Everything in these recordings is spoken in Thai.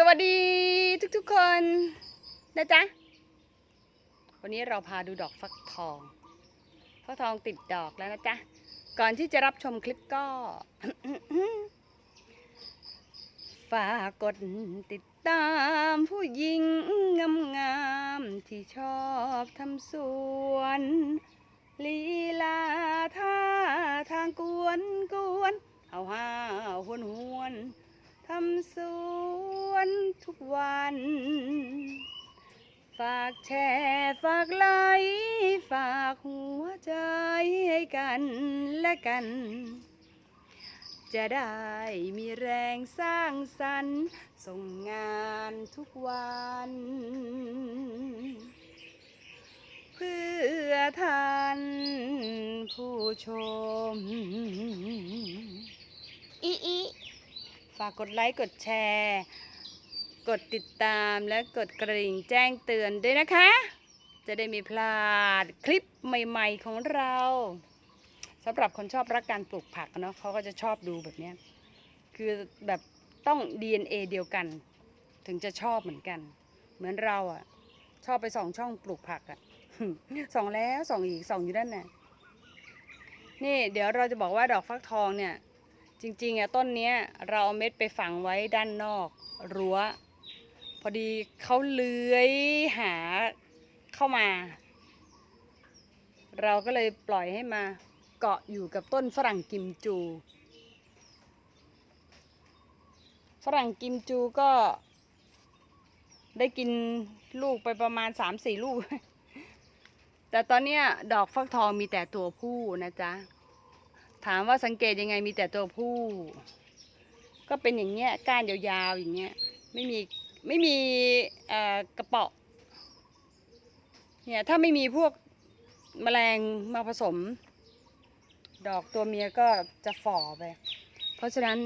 สวัสดีทุกๆคนนะจ๊ะ วันนี้เราพาดูดอกฟักทองฟักทองติดดอกแล้วนะจ๊ะ ก่อนที่จะรับชมคลิปก็ ฝากกดติดตามผู้หญิงงามๆที่ชอบทำสวนลีลาท่าทางกวนกวนเอาห้าวหวนหวน ทำสวนทุกวัน ฝากแชร์ฝากไลค์ฝากหัวใจให้กันและกัน จะได้มีแรงสร้างสรรค์ส่งงานทุกวัน เพื่อท่านผู้ชมอีอี ฝากกดไลค์ กดแชร์ กดติดตามและกดกระดิ่งแจ้งเตือนด้วยนะคะ จะได้มีพลาดคลิปใหม่ๆของเราสำหรับคนชอบรักการปลูกผักเนาะเขาก็จะชอบดูแบบนี้คือแบบต้อง DNA เดียวกัน ถึงจะชอบเหมือนกัน เหมือนเราอะชอบไปสองช่องปลูกผักอะส่องแล้วส่องอีกส่องอยู่นั่นน่ะนี่เดี๋ยวเราจะบอกว่าดอกฟักทองเนี่ย จริงๆอะต้นเนี้ยเราเอาเม็ดไปฝังไว้ด้านนอกรั้ว พอดีเขาเลื้อยหาเข้ามา เราก็เลยปล่อยให้มาเกาะอยู่กับต้นฝรั่งกิมจู ฝรั่งกิมจูก็ได้กินลูกไปประมาณสามสี่ลูก แต่ตอนเนี้ยดอกฟักทองมีแต่ตัวผู้นะจ๊ะ ถามว่าสังเกตยังไงมีแต่ตัวผู้ ก็เป็นอย่างเงี้ยก้านยาวๆอย่างเงี้ยไม่มีไม่มีกระเปาะเนี่ยถ้าไม่มีพวกแมลงมาผสม ดอกตัวเมียก็จะฝ่อไป เพราะฉะนั้น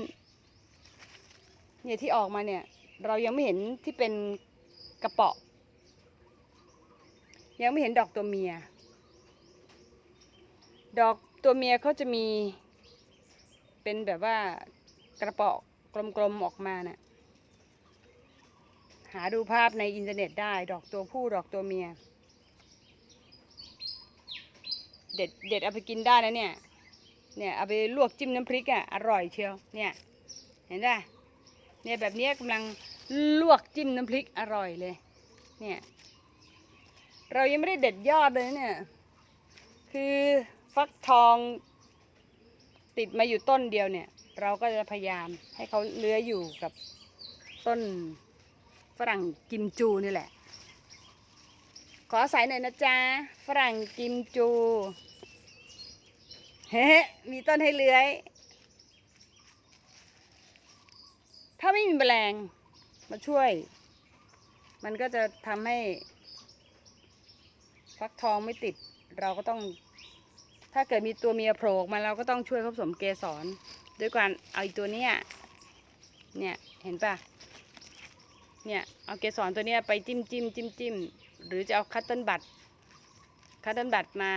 เนี่ยที่ออกมาเนี่ยเรายังไม่เห็นที่เป็นกระเปาะ ยังไม่เห็นดอกตัวเมีย ดอก ตัวเมียเขาจะมีเป็นแบบว่ากระเปาะกลมๆออกมาน่ะหาดูภาพในอินเทอร์เน็ตได้ดอกตัวผู้ดอกตัวเมีย เด็ดเด็ดเอาไปกินได้นะเนี่ย เนี่ยเอาไปลวกจิ้มน้ำพริกอะอร่อยเชียวเนี่ยเห็นไหมเนี่ยแบบนี้กำลังลวกจิ้มน้ำพริกอร่อยเลย เนี่ย เรายังไม่ได้เด็ดยอดเลยเนี่ย คือ ฟักทองติดมาอยู่ต้นเดียวเนี่ย เราก็จะพยายามให้เขาเลื้อยอยู่กับต้นฝรั่งกิมจูนี่แหละ ขออายหน่อยนะจ๊ะฝรั่งกิมจู เฮ้มีต้นให้เลื้อย ถ้าไม่มีแมลงมาช่วย มันก็จะทำให้ฟักทองไม่ติดเราก็ต้อง ถ้าเกิดมีตัวเมียโผล่มาเราก็ต้องช่วยเขาผสมเกสรด้วยการเอาอีตัวเนี้ยเนี่ยเห็นปะเนี่ยเอาเกสรตัวเนี้ยไปจิ้มจิ้มจิ้มจิ้มหรือจะเอาคัตเติ้ลบัตคัตเติ้ลบัตมา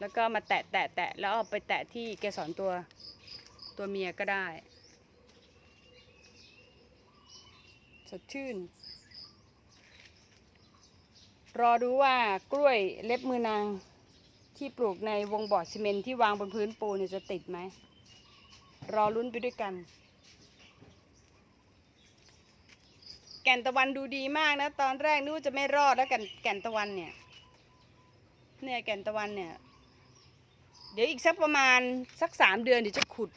แล้วก็มาแตะแตะแตะแล้วเอาไปแตะที่เกสรตัวตัวเมียก็ได้ สดชื่น รอดูว่ากล้วยเล็บมือนาง ที่ปลูกในวงบ่อซีเมนที่วางบนพื้นปูนเนี่ยจะติดไหม รอลุ้นไปด้วยกัน แก่นตะวันดูดีมากนะ ตอนแรกนึกว่าจะไม่รอดแล้วกันแก่นตะวันเนี่ย เนี่ยแก่นตะวันเนี่ย เดี๋ยวอีกสักประมาณสักสามเดือนเดี๋ยวจะขุด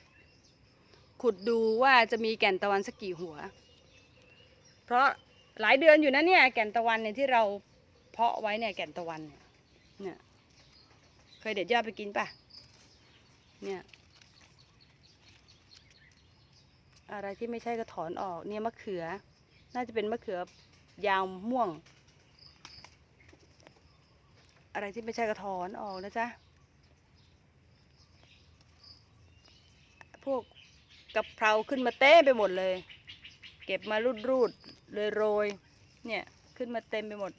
ขุดดูว่าจะมีแก่นตะวันสักกี่หัว เพราะหลายเดือนอยู่นะเนี่ยแก่นตะวันเนี่ยที่เราเพาะไว้เนี่ยแก่นตะวันเนี่ย เคยเด็ดยอดไปกินป่ะ เนี่ย อะไรที่ไม่ใช่ก็ถอนออก เนี่ยมะเขือ น่าจะเป็นมะเขือยาวม่วง อะไรที่ไม่ใช่ก็ถอนออกนะจ๊ะ พวกกะเพราขึ้นมาเต้ไปหมดเลย เก็บมารูดรูดเลยโรย เนี่ย ขึ้นมาเต็มไปหมด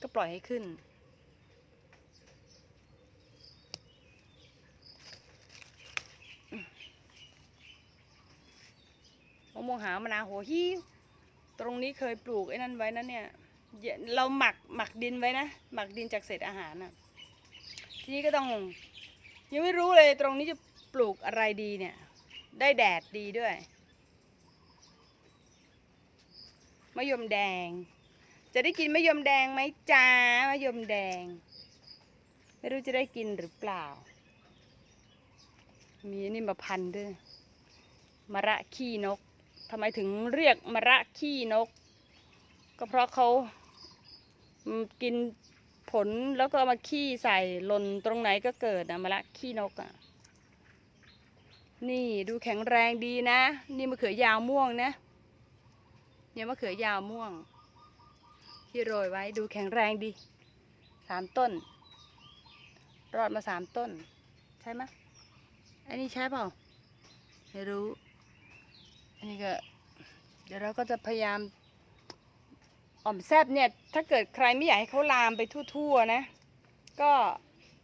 ก็ปล่อยให้ขึ้น มะม่วงหาวมะนาวหัวหิ้วตรงนี้เคยปลูกไอ้นั่นไว้นะเนี่ยเราหมักหมักดินไว้นะหมักดินจากเศษอาหารน่ะทีนี้ก็ต้องยังไม่รู้เลยตรงนี้จะปลูกอะไรดีเนี่ย ได้แดดดีด้วยมะยมแดง จะได้กินมะยมแดงไหมจ้ามะยมแดง ไม่รู้จะได้กินหรือเปล่า มีนี่มาพันด้วยมะระขี้นก ทำไมถึงเรียกมะระขี้นก ก็เพราะเขากินผลแล้วก็ามาขี้ใส่หล่นตรงไหนก็เกิดนะมะระขี้นกอะ นี่ดูแข็งแรงดีนะ นี่มะเขือยาวม่วงนะ เนี่ยมะเขือยาวม่วง ที่โรยไว้ดูแข็งแรงดีสามต้น รอดมาสามต้น ใช่ไหมอันนี้ใช่เปล่า ไม่รู้ อันนี้ก็ เดี๋ยวเราก็จะพยายามอ่อมแซบเนี่ย ถ้าเกิดใครไม่อยากให้เขาลามไปทั่วๆนะ ก็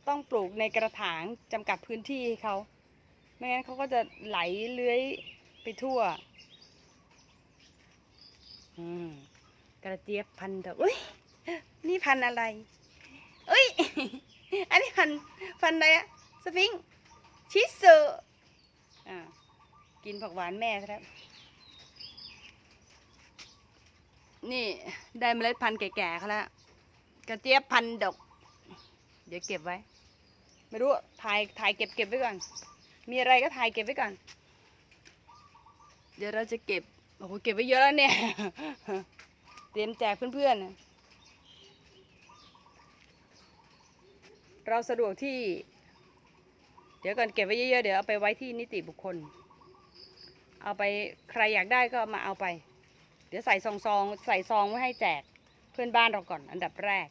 ต้องปลูกในกระถางจำกัดพื้นที่ให้เขาไม่งั้นเขาก็จะไหลเลื้อยไปทั่ว อืมกระเจี๊ยบพันดอกอุ้ยนี่พันธุ์อะไรอุ้ย อันนี้พันธุ์พันธุ์อะไรอะสฟิงค์ชิสุอ่า กินผักหวานแม่ซะแล้วนี่ได้เมล็ดพันธุ์แก่ๆเขาแล้วกระเจี๊ยบพันธุ์ดกเดี๋ยวเก็บไว้ ไม่รู้ถ่ายถ่ายเก็บเก็บไว้ก่อน มีอะไรก็ถ่ายเก็บไว้ก่อน เดี๋ยวเราจะเก็บ โอ้โห เก็บไว้เยอะแล้วเนี่ย เตรียมแจกเพื่อนๆเราสะดวกที่ เดี๋ยวก่อนเก็บไว้เยอะๆ เดี๋ยวเอาไปไว้ที่นิติบุคคล เอาไปใครอยากได้ก็มาเอาไป เดี๋ยวใส่ซองซองๆใส่ซองไว้ให้แจกเพื่อนบ้านเราก่อน อันดับแรก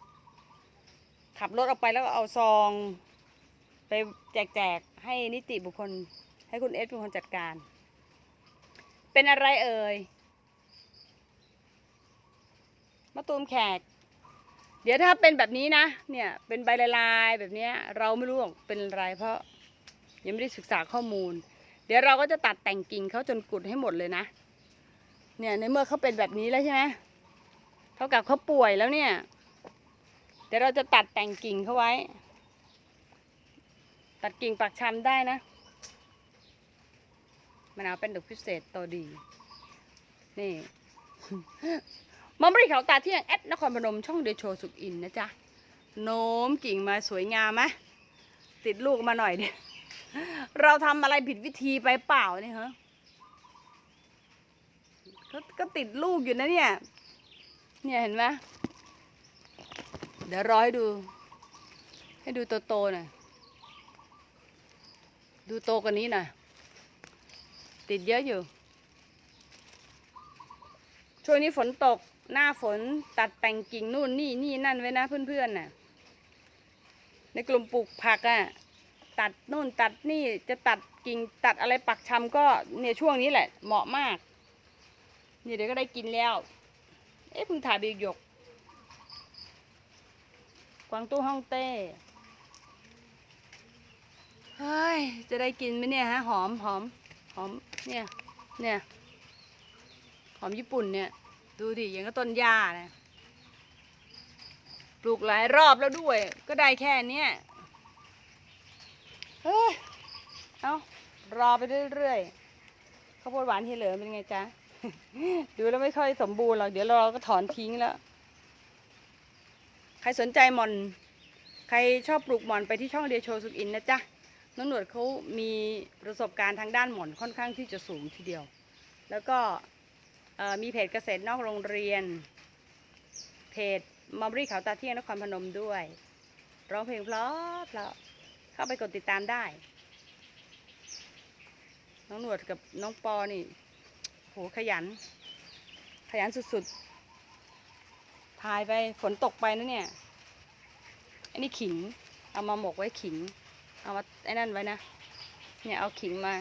ขับรถออกไปแล้วก็เอาซอง ไปแจกแจกให้นิติบุคคล ให้คุณเอสเป็นคนจัดการ เป็นอะไรเอ่ยมะตูมแขก เดี๋ยวถ้าเป็นแบบนี้นะ เนี่ย เป็นใบลายๆแบบนี้เราไม่รู้หรอกเป็นอะไรเพราะยังไม่ได้ศึกษาข้อมูล ดี๋ยวเราก็จะตัดแต่งกิ่งเขาจนกุดให้หมดเลยนะ เนี่ยในเมื่อเขาเป็นแบบนี้แล้วใช่ไหมเท่ากับเขาป่วยแล้วเนี่ย เดี๋ยวเราจะตัดแต่งกิ่งเขาไว้ ตัดกิ่งปักชำได้นะมะนาวเป็นดอกพิเศษโตดี นี่มะมรีเขาตาเที่ยงแอดนครพนมช่องเดโชสุกอินนะจ๊ะ โน้มกิ่งมาสวยงามไหมติดลูกมาหน่อยเดีย เราทำอะไรผิดวิธีไปเปล่าเนี่ยฮะก็ก็ติดลูกอยู่นะเนี่ย เนี่ยเห็นไหมเดี๋ยวรอให้ดู ให้ดูโตๆหน่อย ดูโตกว่านี้หน่อย ติดเยอะอยู่ ช่วงนี้ฝนตก หน้าฝนตัดแต่งกิ่งนู่นนี่นี่นั่นไว้นะเพื่อนๆน่ะ ในกลุ่มปลูกผักอะ่ะ ตัดนู่นตัดนี่จะตัดกิ่งตัดอะไรปักชำก็เนี่ยช่วงนี้แหละเหมาะมาก นี่เดี๋ยวก็ได้กินแล้ว เอ๊ะเพิ่งถ่ายบีหยก กวางตุ้ฮ่องเต้เฮ้ยจะได้กินไหมเนี่ยฮะหอมหอมหอมเนี่ยเนี่ยหอมญี่ปุ่นเนี่ย ดูดิยังก็ต้นหญ้านะปลูกหลายรอบแล้วด้วย ก็ได้แค่เนี้ย เฮ้ย เอารอไปเรื่อยๆข้าวโพดหวานที่เหลือเป็นไงจ๊ะ ดูแล้วไม่ค่อยสมบูรณ์หรอก เดี๋ยวเราก็ถอนทิ้งแล้ว ใครสนใจหมอน ใครชอบปลูกหมอนไปที่ช่องเดียโชสุกอินนะจ๊ะน้องหนวดเขามีประสบการณ์ทางด้านหมอนค่อนข้างที่จะสูงทีเดียว แล้วก็มีเพจเกษตรนอกโรงเรียน เพจมอมรี่เขาตาเที่ยงนครพนมด้วย ร้องเพลงเพราะเพราะ เข้าไปกดติดตามได้ น้องหนวดกับน้องปอนี่ โหขยัน ขยันสุดๆ พายไปฝนตกไปนะเนี่ย อันนี้ขิง เอามาหมกไว้ขิง เอามาไอ้นั่นไว้นะ เนี่ยเอาขิงมา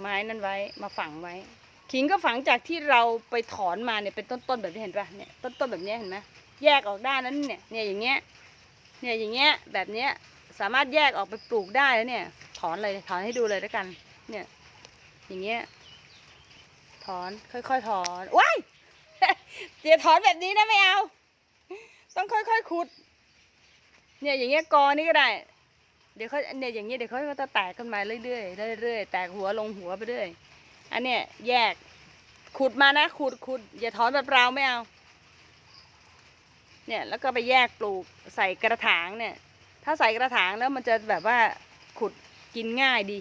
ไม้นั่นไว้ มาฝังไว้ ขิงก็ฝังจากที่เราไปถอนมาเนี่ยเป็นต้นๆแบบนี้เห็นปะเนี่ยต้นๆแบบนี้เห็นไหมแยกออกได้นั้นเนี่ย เนี่ยอย่างเงี้ย เนี่ยอย่างเงี้ยแบบเนี้ย สามารถแยกออกไปปลูกได้แล้วเนี่ย ถอนเลยถอนให้ดูเลยแล้วกัน เนี่ย อย่างเงี้ยถอนค่อยๆถอนว้ายเดี๋ยวถอนแบบนี้นะไม่เอา ต้องค่อยๆขุด เนี่ยอย่างเงี้ยกอนี่ก็ได้ เดี๋ยวเขาเนี่ยอย่างเงี้ยเดี๋ยวเขาก็จะแตกขึ้นมาเรื่อยๆเรื่อยๆแตกหัวลงหัวไปเรื่อยอันเนี้ยแยกขุดมานะขุดขุดอย่าถอนแบบเราไม่เอา เนี่ยแล้วก็ไปแยกปลูกใส่กระถางเนี่ย ถ้าใส่กระถางแล้วมันจะแบบว่าขุดกินง่ายดี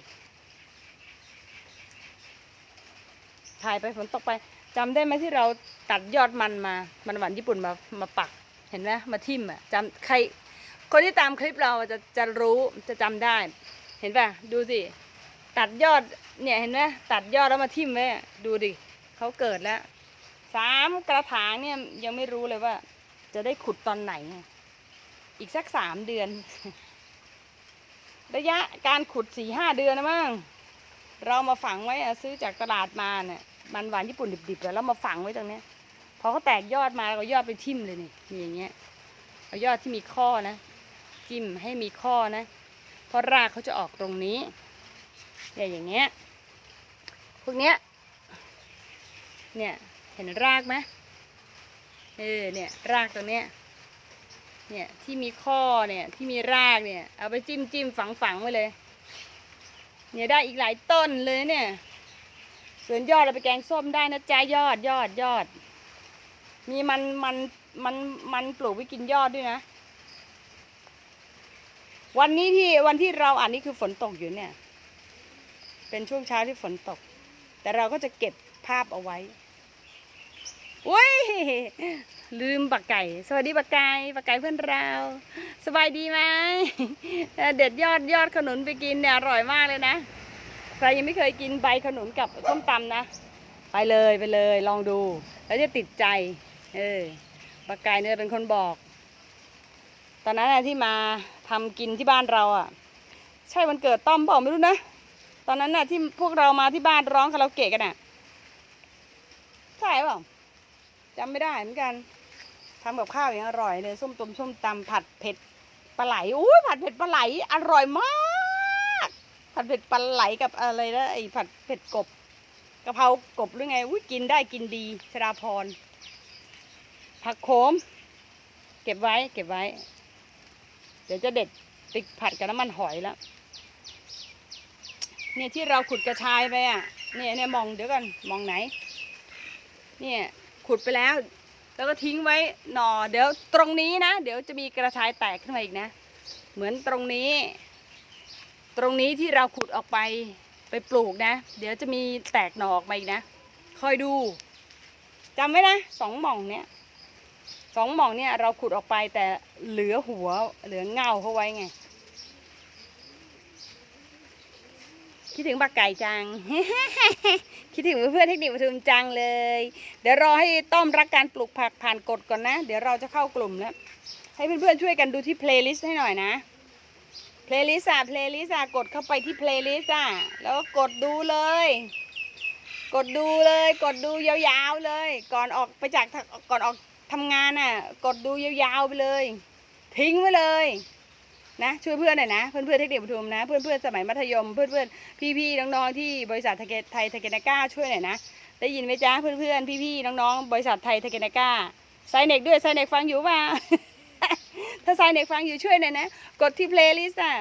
ถ่ายไปฝนตกไปจำได้ไหมที่เราตัดยอดมันมา มันหวานญี่ปุ่นมามาปัก เห็นไหมมาทิ่มอะจำใคร คนที่ตามคลิปเราจะจะรู้จะจำได้ เห็นป่ะ ดูสิ ตัดยอดเนี่ยเห็นไหมตัดยอดแล้วมาทิ่มไว้ดูดิเขาเกิดแล้วสามกระถางเนี่ยยังไม่รู้เลยว่า จะได้ขุดตอนไหนไง อีกสักสามเดือน ระยะการขุดสี่ห้าเดือนนะมั้งเรามาฝังไว้อะซื้อจากตลาดมาเนี่ยมันหวานญี่ปุ่นดิบๆ แล้วมาฝังไว้ตรงเนี้ยพอเขาแตกยอดมาเราก็ยอดไปทิ่มเลยนี่อย่างเงี้ยเอายอดที่มีข้อนะจิ้มให้มีข้อนะเพราะรากเขาจะออกตรงนี้เนี่ยอย่างเงี้ยพวกเนี้ยเนี่ยเห็นรากไหมเออเนี่ยรากตรงเนี้ย เนี่ยที่มีข้อเนี่ยที่มีรากเนี่ย เอาไปจิ้มจิ้มฝังฝังไว้เลย เนี่ยได้อีกหลายต้นเลยเนี่ยส่วนยอดเราไปแกงส้มได้นะจ๊ะยอดยอดยอด มีมันมันมันมันปลูกไว้กินยอดด้วยนะ วันนี้ที่วันที่เราอ่านนี่คือฝนตกอยู่เนี่ย เป็นช่วงเช้าที่ฝนตก แต่เราก็จะเก็บภาพเอาไว้ อุ้ยลืมปักไก่ สวัสดีปักไก่ปักไก่เพื่อนเรา สบายดีไหมเด็ดยอดยอดขนุนไปกินเนี่ยอร่อยมากเลยนะ ใครยังไม่เคยกินใบขนุนกับส้มตำนะ ไปเลยไปเลยลองดู แล้วจะติดใจ เออปักไก่เนี่ยเป็นคนบอก ตอนนั้นน่ะที่มาทำกินที่บ้านเราอะ ใช่วันเกิดต้อมเปล่าไม่รู้นะ ตอนนั้นน่ะที่พวกเรามาที่บ้านร้องคาราโอเกะกันอะ ใช่เปล่า จำไม่ได้เหมือนกันทำกับข้าวอย่างอร่อยเลยส้มตำส้มตำผัดเผ็ดปลาไหลอุ้ยผัดเผ็ดปลาไหลอร่อยมากผัดเผ็ดปลาไหลกับอะไรนะไอ้ผัดเผ็ดกบกะเพรากบหรือไงอุ้ยกินได้กินดีชราพร ผักโขม เก็บไว้เก็บไว้ เดี๋ยวจะเด็ดติกผัดกับน้ำมันหอยแล้วเนี่ยที่เราขุดกระชายไปอะเนี่ยเนี่ยมองเดี๋ยวกันมองไหน เนี่ย ขุดไปแล้ว แล้วก็ทิ้งไว้หน่อเดี๋ยวตรงนี้นะ เดี๋ยวจะมีกระชายแตกขึ้นมาอีกนะ เหมือนตรงนี้ ตรงนี้ที่เราขุดออกไปไปปลูกนะ เดี๋ยวจะมีแตกหน่อออกมาอีกนะคอยดูจำไว้นะสองหม่องเนี่ยสองหม่องเนี่ยเราขุดออกไปแต่เหลือหัวเหลือเงาเขาไว้ไง คิดถึงปากไก่จัง คิดถึงเพื่อนเทคนิคปทุมจังเลย เดี๋ยวรอให้ต้อมรักการปลูกผักผ่านกฎก่อนนะ เดี๋ยวเราจะเข้ากลุ่มแล้ว ให้เพื่อนๆช่วยกันดูที่เพลย์ลิสต์ให้หน่อยนะ เพลย์ลิสต์อะเพลย์ลิสต์อะกดเข้าไปที่เพลย์ลิสต์อะแล้วก็กดดูเลย กดดูเลย กดดูยาวๆเลย ก่อนออกไปจากก่อนออกทำงานอะกดดูยาวๆไปเลย ทิ้งไว้เลย นะช่วยเพื่อนหน่อยนะ เพื่อนเพื่อนเทคนิคปทุมนะ เพื่อนเพื่อนๆสมัยมัธยม เพื่อนเพื่อนๆพี่ๆน้องๆที่บริษัทไทยทเทเกนาก้าช่วยหน่อยนะ ได้ยินไหมจ๊ะเพื่อนเพื่อนๆพี่ๆน้องๆบริษัทไทยเทเกนาก้าไซเน็กด้วยไซเน็กฟังอยู่ป่ะถ้าไซเน็กฟังอยู่ช่วยหน่อยนะ กดที่เพลย์ลิสต์อะ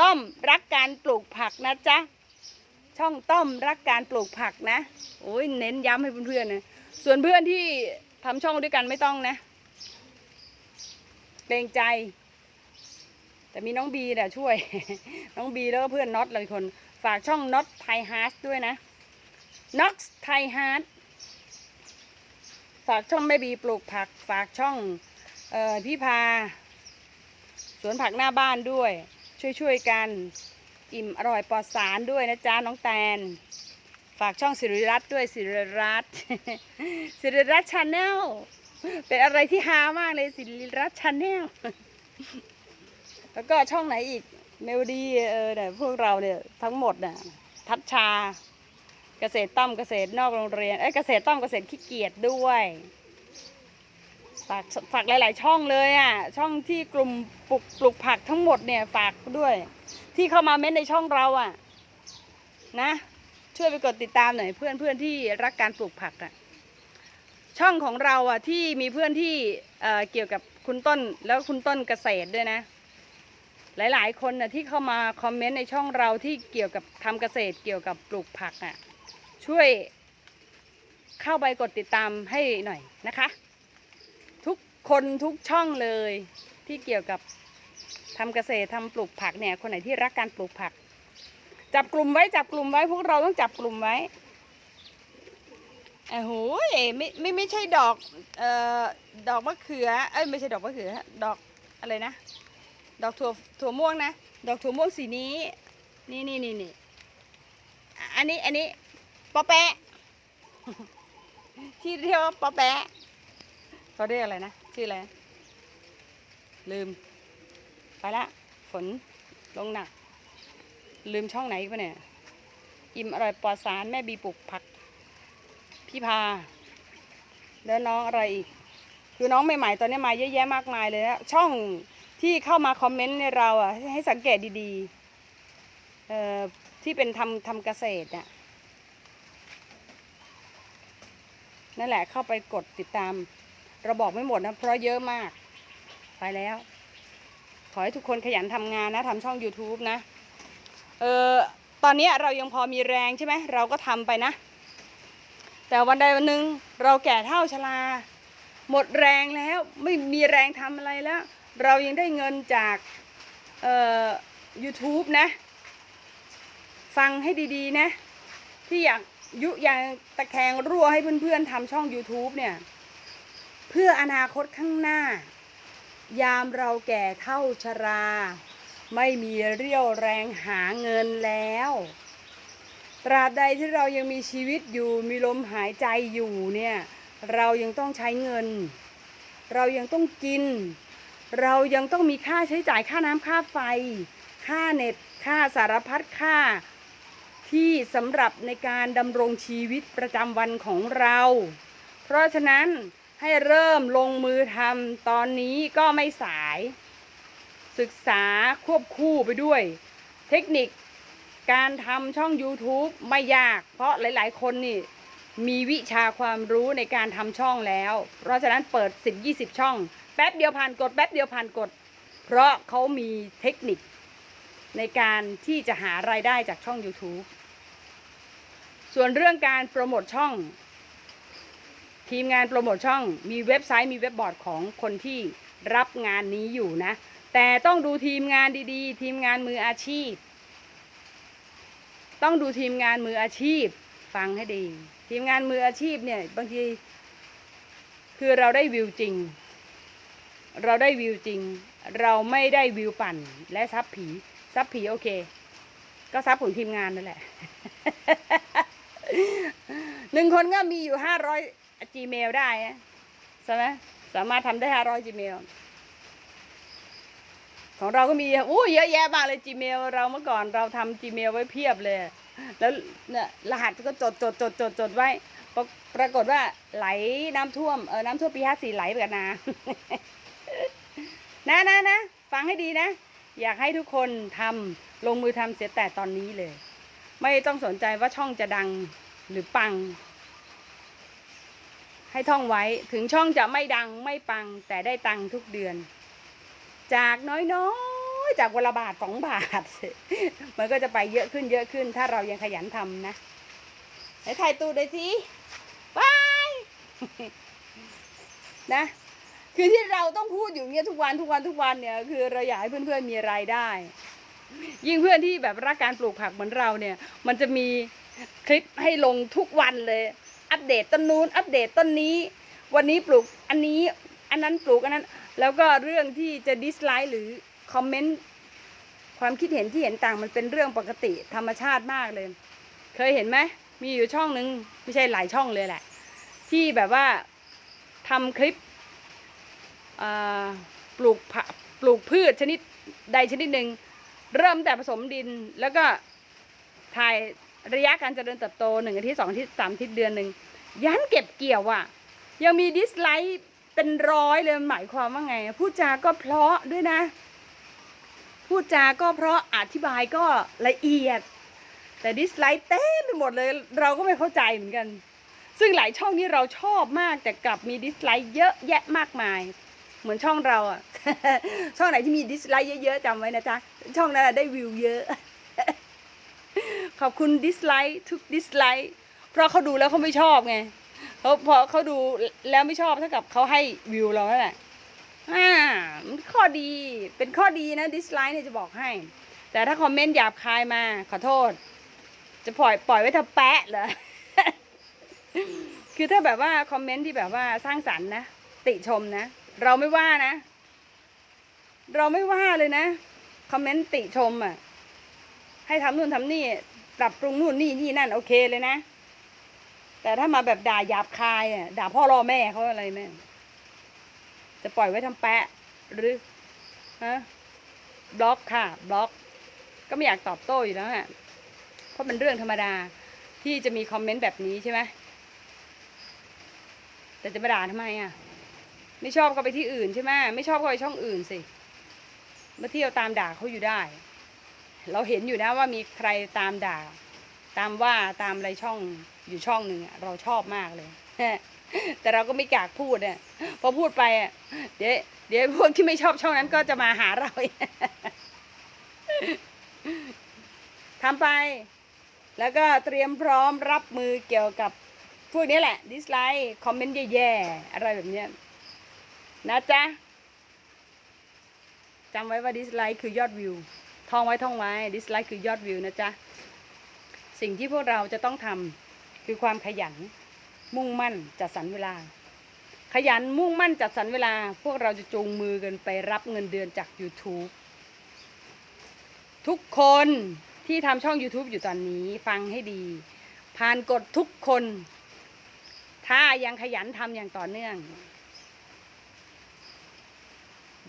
ต้อมรักการปลูกผักนะจ๊ะช่องต้อมรักการปลูกผักนะโอ้ยเน้นย้ำให้เพื่อนๆนะส่วนเพื่อนที่ทำช่องด้วยกันไม่ต้องนะเกรงใจ แต่มีน้องบีแหละช่วย น้องบีแล้วก็เพื่อนน็อตเลยคน ฝากช่องน็อตไทยฮาร์ดด้วยนะน็อตไทยฮาร์ดฝากช่องแม่บีปลูกผัก ฝากช่องเออพี่พา สวนผักหน้าบ้านด้วย ช่วยๆกัน อิ่มอร่อยปลอดสารด้วยนะจ๊ะน้องแตน ฝากช่องสิริรัตน์ด้วยสิริรัตน์สิริรัตน์ชาแนลเป็นอะไรที่ฮามากเลยสิริรัตน์ชาแนล แล้วก็ช่องไหนอีกเมลดี้เออเนี่ยพวกเราเนี่ยทั้งหมดน่ะทัชชา เกษตรต้อมเกษตรนอกโรงเรียนเอ้ยเกษตรต้อมเกษตรขี้เกียจด้วยฝากฝากหลาย ๆ ช่องเลยอะช่องที่กลุ่มปลูกปลูกผักทั้งหมดเนี่ยฝากด้วย ที่เข้ามาเม้นในช่องเราอะนะ ช่วยไปกดติดตามหน่อยเพื่อนเพื่อนที่รักการปลูกผักอะช่องของเราอะที่มีเพื่อนที่เอ่อเกี่ยวกับคุณต้นแล้วคุณต้นเกษตรด้วยนะ หลายๆ คนนะที่เข้ามาคอมเมนต์ในช่องเราที่เกี่ยวกับทำเกษตรเกี่ยวกับปลูกผักอะช่วยเข้าไปกดติดตามให้หน่อยนะคะ ทุกคนทุกช่องเลยที่เกี่ยวกับทำเกษตรทำปลูกผักเนี่ยคนไหนที่รักการปลูกผัก จับกลุ่มไว้จับกลุ่มไว้พวกเราต้องจับกลุ่มไว้โอ้โหไม่ไม่ไม่ใช่ดอกเอ่อดอกมะเขือเอ้ยไม่ใช่ดอกมะเขือดอกอะไรนะ ดอกถั่วถั่วม่วงนะ ดอกถั่วม่วงสีนี้ นี่นี่นี่นี่อันนี้อันนี้ปอแปะ ที่เรียกว่าปอแปะเขาเรียกอะไรนะ ชื่ออะไร ลืม ไปละ ฝนลงหนัก ลืมช่องไหนกปะเนี่ย อิ่มอร่อยปลอดสารแม่บีปลูกผัก พี่พา แล้วน้องอะไรอีก คือน้องใหม่ๆตอนนี้มาเยอะแยะมากมายเลยนะช่อง ที่เข้ามาคอมเมนต์ในเราอะให้สังเกตดีๆเอ่อที่เป็นทำทำเกษตรน่ะนั่นแหละเข้าไปกดติดตาม เราบอกไม่หมดนะเพราะเยอะมาก ไปแล้ว ขอให้ทุกคนขยันทำงานนะทำช่อง YouTube นะ เออตอนนี้เรายังพอมีแรงใช่ไหมเราก็ทำไปนะ แต่วันใดวันหนึ่งเราแก่เท่าชราหมดแรงแล้วไม่มีแรงทำอะไรแล้ว เรายังได้เงินจากเอ่อ YouTube นะ ฟังให้ดีๆนะ ที่อยากยุยางตะแคงรั่วให้เพื่อนๆทำช่อง YouTube เนี่ย เพื่ออนาคตข้างหน้า ยามเราแก่เท่าชรา ไม่มีเรี่ยวแรงหาเงินแล้ว ตราบใดที่เรายังมีชีวิตอยู่มีลมหายใจอยู่เนี่ย เรายังต้องใช้เงิน เรายังต้องกิน เรายังต้องมีค่าใช้จ่ายค่าน้ำค่าไฟ ค่าเน็ต ค่าสารพัดค่า ที่สำหรับในการดำรงชีวิตประจำวันของเรา เพราะฉะนั้นให้เริ่มลงมือทำตอนนี้ก็ไม่สาย ศึกษาควบคู่ไปด้วย เทคนิคการทำช่อง YouTube ไม่ยาก เพราะหลาย ๆ คนนี่มีวิชาความรู้ในการทำช่องแล้ว เพราะฉะนั้นเปิด 10 20 ช่อง แป๊บเดียวผ่านกดแป๊บเดียวผ่านกดเพราะเขามีเทคนิคในการที่จะหารายได้จากช่อง YouTube ส่วนเรื่องการโปรโมทช่อง ทีมงานโปรโมทช่อง มีเว็บไซต์มีเว็บบอร์ดของคนที่รับงานนี้อยู่นะ แต่ต้องดูทีมงานดีๆ ทีมงานมืออาชีพ ต้องดูทีมงานมืออาชีพ ฟังให้ดี ทีมงานมืออาชีพเนี่ยบางที คือเราได้วิวจริง เราได้วิวจริง เราไม่ได้วิวปั่น และซับผีซับผีโอเค ก็ซับของทีมงานนั่นแหละหนึ่งคนก็มีอยู่ห้าร้อย Gmail ได้ใช่ไหมสามารถทำได้ห้าร้อย Gmail ของเราก็มีอู้เยอะแยะมากเลย Gmail เราเมื่อก่อนเราทำ Gmail ไว้เพียบเลย แล้วเนี่ยรหัสก็จดจดจดจดจดไว้ปรากฏว่าไหลน้ำท่วมเออน้ำท่วมปีห้าสี่ไหลไปกับนา นะนะนะฟังให้ดีนะ อยากให้ทุกคนทำลงมือทำเสียแต่ตอนนี้เลย ไม่ต้องสนใจว่าช่องจะดังหรือปัง ให้ท่องไว้ถึงช่องจะไม่ดังไม่ปังแต่ได้ตังค์ทุกเดือน จากน้อยๆจากวันละบาทสองบาท มันก็จะไปเยอะขึ้นเยอะขึ้น ถ้าเรายังขยันทำนะไหนถ่ายตูดเลยสิบายนะ คือที่เราต้องพูดอยู่เงี้ยทุกวันทุกวันทุกวันเนี่ยคือเราอยากให้เพื่อนๆมีรายได้ ยิ่งเพื่อนที่แบบรักการปลูกผักเหมือนเราเนี่ย มันจะมีคลิปให้ลงทุกวันเลย อัปเดตต้นนู้นอัปเดตต้นนี้ วันนี้ปลูกอันนี้อันนั้นปลูกอันนั้น แล้วก็เรื่องที่จะดิสไลค์หรือคอมเมนต์ความคิดเห็นที่เห็นต่างมันเป็นเรื่องปกติธรรมชาติมากเลย เคยเห็นไหมมีอยู่ช่องหนึ่งไม่ใช่หลายช่องเลยแหละ ที่แบบว่าทำคลิป ปลูกผักปลูกพืชชนิดใดชนิดหนึ่งเริ่มแต่ผสมดินแล้วก็ถ่ายระยะการเจริญเติบโตหนึ่งอาทิตย์สองอาทิตย์สามอาทิตย์เดือนหนึ่งยันเก็บเกี่ยวอะ ยังมีดิสไลค์เป็นร้อยเลยหมายความว่าไง พูดจาก็เพราะด้วยนะ พูดจาก็เพราะอธิบายก็ละเอียด แต่ดิสไลค์เต็มไปหมดเลย เราก็ไม่เข้าใจเหมือนกัน ซึ่งหลายช่องที่เราชอบมากแต่กลับมีดิสไลค์เยอะแยะมากมาย เหมือนช่องเราอะช่องไหนที่มีดิสไลค์เยอะๆจำไว้นะจ๊ะ ช่องนั้นได้วิวเยอะ ขอบคุณดิสไลค์ทุกดิสไลค์เพราะเขาดูแล้วเขาไม่ชอบไงเขาพอเขาดูแล้วไม่ชอบเท่ากับเขาให้วิวเราแล้วแหละอ่ามันข้อดีเป็นข้อดีนะดิสไลค์เนี่ยจะบอกให้ แต่ถ้าคอมเมนต์หยาบคายมา ขอโทษ จะปล่อยปล่อยไว้ทำแปะเหรอคือถ้าแบบว่าคอมเมนต์ที่แบบว่าสร้างสรรค์นะ ติชมนะ เราไม่ว่านะ เราไม่ว่าเลยนะ คอมเมนต์ติชมอะ ให้ทำนู่นทำนี่ ปรับปรุงนู่นนี่นี่นั่น โอเคเลยนะ แต่ถ้ามาแบบด่าหยาบคายอะ ด่าพ่อรอแม่เขาอะไรแม่จะปล่อยไว้ทำแปะ หรือฮะบล็อกค่ะ บล็อก ก็ไม่อยากตอบโต้อยู่แล้วฮะเพราะเป็นเรื่องธรรมดาที่จะมีคอมเมนต์แบบนี้ใช่ไหมแต่จะมาด่าทำไมอะ ไม่ชอบก็ไปที่อื่นใช่ไหมไม่ชอบก็ไปช่องอื่นสิมาเที่ยวตามด่าเขาอยู่ได้ เราเห็นอยู่นะว่ามีใครตามด่า ตามว่าตามอะไรช่องอยู่ช่องหนึ่งเราชอบมากเลยแต่เราก็ไม่กล้ากพูดเนี่ยพอพูดไปอะเดี๋ยวเดี๋ยวพวกที่ไม่ชอบช่องนั้นก็จะมาหาเราทำไป แล้วก็เตรียมพร้อมรับมือเกี่ยวกับพวกนี้แหละดิสไลค์คอมเมนต์แย่ๆอะไรแบบเนี้ย นะจ๊ะจำไว้ว่าดิสไลค์คือยอดวิวท่องไว้ท่องไว้ดิสไลค์คือยอดวิวนะจ๊ะสิ่งที่พวกเราจะต้องทำคือความขยัน มุ่งมั่นจัดสรรเวลา ขยันมุ่งมั่นจัดสรรเวลา พวกเราจะจูงมือกันไปรับเงินเดือนจาก YouTube ทุกคนที่ทำช่อง YouTube อยู่ตอนนี้ฟังให้ดี ผ่านกฎทุกคน ถ้ายังขยันทำอย่างต่อเนื่อง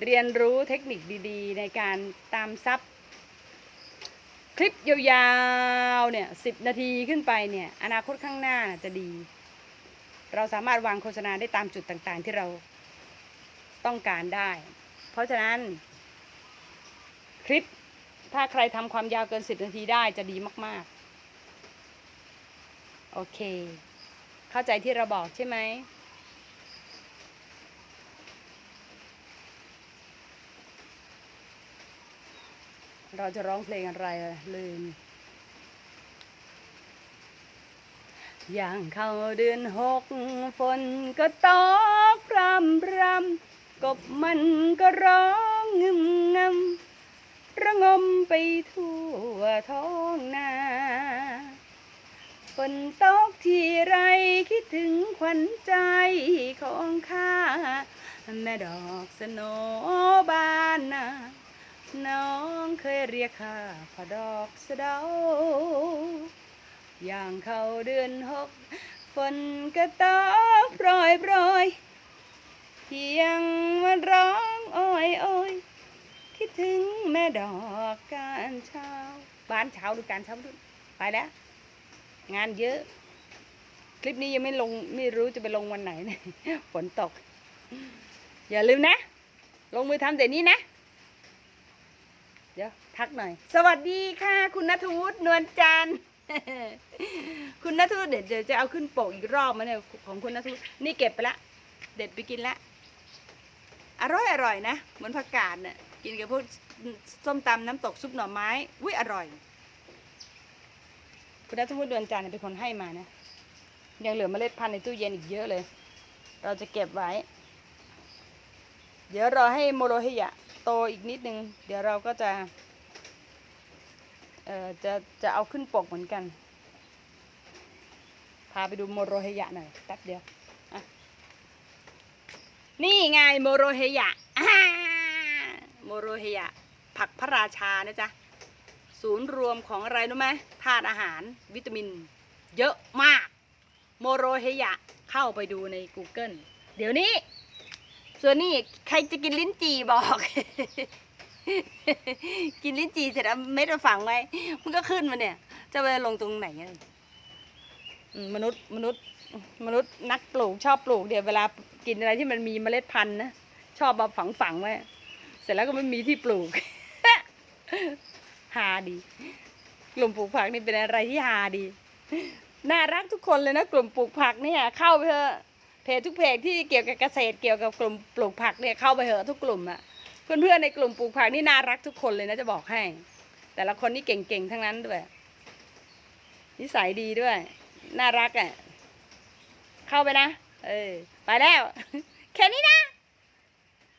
เรียนรู้เทคนิคดีๆ ในการตามซับคลิปยาวๆ เนี่ยสิบนาทีขึ้นไปเนี่ย อนาคตข้างหน้าจะดี เราสามารถวางโฆษณาได้ตามจุดต่างๆ ที่เราต้องการได้ เพราะฉะนั้นคลิปถ้าใครทำความยาวเกินสิบนาทีได้จะดีมาก ๆ โอเค เข้าใจที่เราบอกใช่ไหม เราจะร้องเพลงอะไรลืมอย่างเข้าเดือนหกฝนก็ตกพรำพรำกบมันก็ร้องงึมงำระงมไปทั่วท้องนาฝนตกทีไรคิดถึงขวัญใจของข้าแม่ดอกสโนบานนา น้องเคยเรียกข้าพอดอกสะเดาอย่างเข้าเดือนหกฝนก็ตกโปรยโปรยเพียงมาร้องโอ้ยโอ้ยคิดถึงแม่ดอกการเช้าบ้านเช้าหรือการเช้ารุ่นไปแล้ว งานเยอะ คลิปนี้ยังไม่ลงไม่รู้จะไปลงวันไหนเนะฝนตก อย่าลืมนะ ลงมือทำเดี๋ยวนี้นะ เดี๋ยวทักหน่อย สวัสดีค่ะ คุณนัทวุฒินวลจันทร์ คุณนัทวุฒิเดี๋ยวเดี๋ยวจะเอาขึ้นโปกอีกรอบมาเนี่ยของคุณนัทวุฒินี่เก็บไปละ เด็ดไปกินละ อร่อยอร่อยนะเหมือนผักกาดเนี่ยกินกับพวกส้มตำน้ำตกซุปหน่อไม้อุ้ยอร่อย คุณนัทวุฒิเดือนจันทร์เนี่ยเป็นคนให้มานะยังเหลือเมล็ดพันธุ์ในตู้เย็นอีกเยอะเลย เราจะเก็บไว้ เดี๋ยวรอให้โมโรฮิยะ โตอีกนิดนึง เดี๋ยวเราก็จะ เอ่อ จะ จะเอาขึ้นปกเหมือนกัน พาไปดูโมโรเฮยะหน่อยแป๊บเดียว นี่ไงโมโรเฮยะอ่าโมโรเฮยะ ผักพระราชานะจ๊ะ ศูนย์รวมของอะไรรู้ไหมธาตุอาหารวิตามิน เยอะมาก โมโรเฮยะ เข้าไปดูใน Google เดี๋ยวนี้ ส่วนนี้ใครจะกินลิ้นจี่บอก กินลิ้นจี่เสร็จเอาเม็ดมาฝังไว้มันก็ขึ้นมาเนี่ย จะไปลงตรงไหนอะอืมมนุษย์มนุษย์มนุษย์นักปลูกชอบปลูกเดี๋ยวเวลากินอะไรที่มันมีเมล็ดพันธุ์นะชอบมาฝังฝังไว้เสร็จแล้วก็ไม่มีที่ปลูกหาดี กลุ่มปลูกผักนี่เป็นอะไรที่ฮาดี น่ารักทุกคนเลยนะ กลุ่มปลูกผักเนี่ยเข้าไปเถอะ เพจทุกเพจที่เกี่ยวกับเกษตรเกี่ยวกับกลุ่มปลูกผักเนี่ยเข้าไปเหอะทุกกลุ่มอะเพื่อนๆในกลุ่มปลูกผักนี่น่ารักทุกคนเลยนะจะบอกให้ แต่ละคนนี่เก่งๆทั้งนั้นด้วยนิสัยดีด้วย น่ารักอะ่ะ เข้าไปนะ เออ ไปแล้ว แค่นี้นะ